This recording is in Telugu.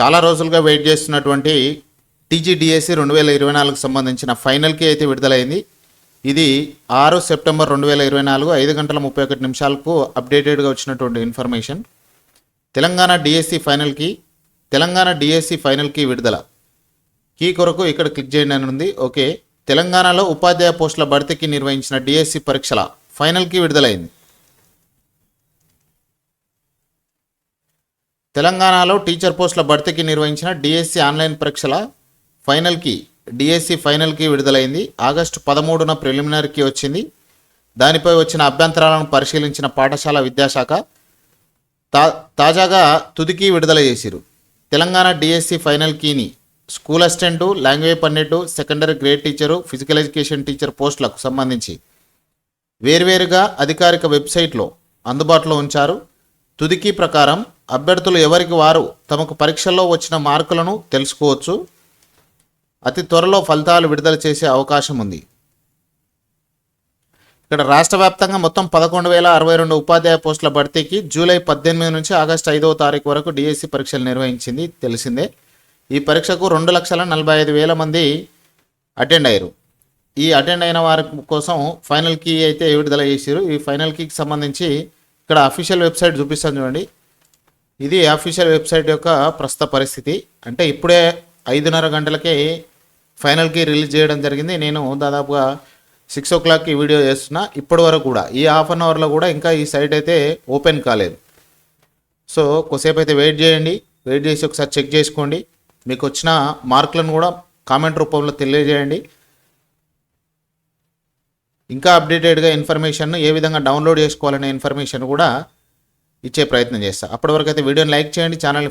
చాలా రోజులుగా వెయిట్ చేస్తున్నటువంటి టీజీడిఎస్సి రెండు వేల ఇరవై నాలుగుకు సంబంధించిన ఫైనల్కి అయితే విడుదలైంది. ఇది ఆరు సెప్టెంబర్ రెండు వేల ఇరవై నాలుగు ఐదు గంటల ముప్పై ఒకటి నిమిషాలకు అప్డేటెడ్గా వచ్చినటువంటి ఇన్ఫర్మేషన్. తెలంగాణ డిఎస్సి ఫైనల్కి తెలంగాణ డిఎస్సి ఫైనల్కి విడుదల. కీ కొరకు ఇక్కడ క్లిక్ చేయండి అని ఉంది. ఓకే. తెలంగాణలో ఉపాధ్యాయ పోస్టుల భర్తీకి నిర్వహించిన డిఎస్సి పరీక్షల ఫైనల్కి విడుదలైంది. తెలంగాణలో టీచర్ పోస్టుల భర్తీకి నిర్వహించిన డిఎస్సి ఆన్లైన్ పరీక్షల ఫైనల్కి డిఎస్సి ఫైనల్కి విడుదలైంది. ఆగస్టు పదమూడున ప్రిలిమినరీకి వచ్చింది. దానిపై వచ్చిన అభ్యంతరాలను పరిశీలించిన పాఠశాల విద్యాశాఖ తా తాజాగా తుదికి విడుదల చేసిరు. తెలంగాణ డిఎస్సి ఫైనల్ కీని school assistant language pandit secondary grade teacher physical education teacher పోస్టులకు సంబంధించి వేర్వేరుగా అధికారిక వెబ్సైట్లో అందుబాటులో ఉంచారు. తుదికి ప్రకారం అభ్యర్థులు ఎవరికి వారు తమకు పరీక్షల్లో వచ్చిన మార్కులను తెలుసుకోవచ్చు. అతి త్వరలో ఫలితాలు విడుదల చేసే అవకాశం ఉంది. ఇక్కడ రాష్ట్ర వ్యాప్తంగా మొత్తం పదకొండు వేల అరవై రెండు ఉపాధ్యాయ పోస్టుల భర్తీకి జూలై పద్దెనిమిది నుంచి ఆగస్టు ఐదవ తారీఖు వరకు డిఎస్సి పరీక్షలు నిర్వహించింది తెలిసిందే. ఈ పరీక్షకు రెండు లక్షల నలభై ఐదు వేల మంది అటెండ్ అయ్యారు. ఈ అటెండ్ అయిన వారి కోసం ఫైనల్ కీ అయితే విడుదల చేశారు. ఈ ఫైనల్ కీకి సంబంధించి ఇక్కడ అఫీషియల్ వెబ్సైట్ చూపిస్తాను చూడండి. ఇది అఫీషియల్ వెబ్సైట్ యొక్క ప్రస్తుత పరిస్థితి. అంటే ఇప్పుడే ఐదున్నర గంటలకే ఫైనల్కి రిలీజ్ చేయడం జరిగింది. నేను దాదాపుగా సిక్స్ ఓ క్లాక్కి వీడియో చేస్తున్నా. ఇప్పటి వరకు కూడా ఈ హాఫ్ అన్ అవర్లో కూడా ఇంకా ఈ సైట్ అయితే ఓపెన్ కాలేదు. సో కొద్దిసేపు అయితే వెయిట్ చేయండి. వెయిట్ చేసి ఒకసారి చెక్ చేసుకోండి. మీకు వచ్చిన మార్కులను కూడా కామెంట్ రూపంలో తెలియజేయండి. ఇంకా అప్డేటెడ్గా ఇన్ఫర్మేషన్ ఏ విధంగా డౌన్లోడ్ చేసుకోవాలనే ఇన్ఫర్మేషన్ కూడా ఇచ్చే ప్రయత్నం చేస్తాను అప్పటివరకు అయితే వీడియోని లైక్ చేయండి ఛానల్ని